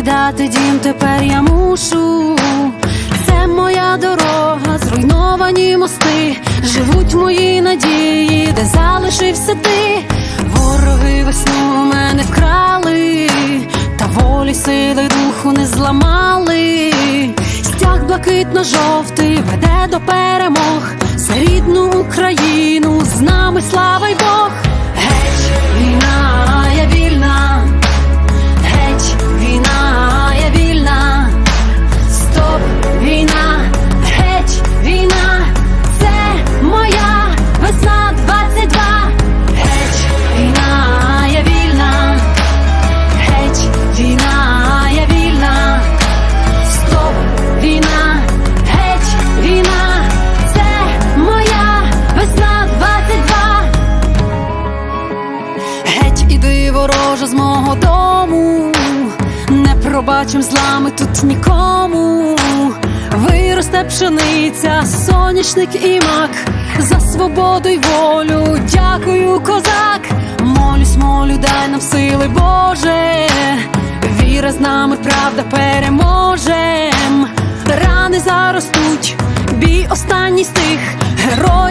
Покидати дім тепер я мушу. Це моя дорога, зруйновані мости. Живуть мої надії, де залишився ти. Вороги весну мене вкрали, та волі сили духу не зламали. Стяг блакитно-жовтий веде до перемог. За рідну Україну з нами слава й Бог. Ворожа з мого дому, не пробачим злами тут нікому. Виросте пшениця, соняшник і мак, за свободу й волю. Дякую, козак. Молюсь, молю, дай нам сили Боже. Віра з нами, правда переможем. Рани заростуть, бій останній стих. Герої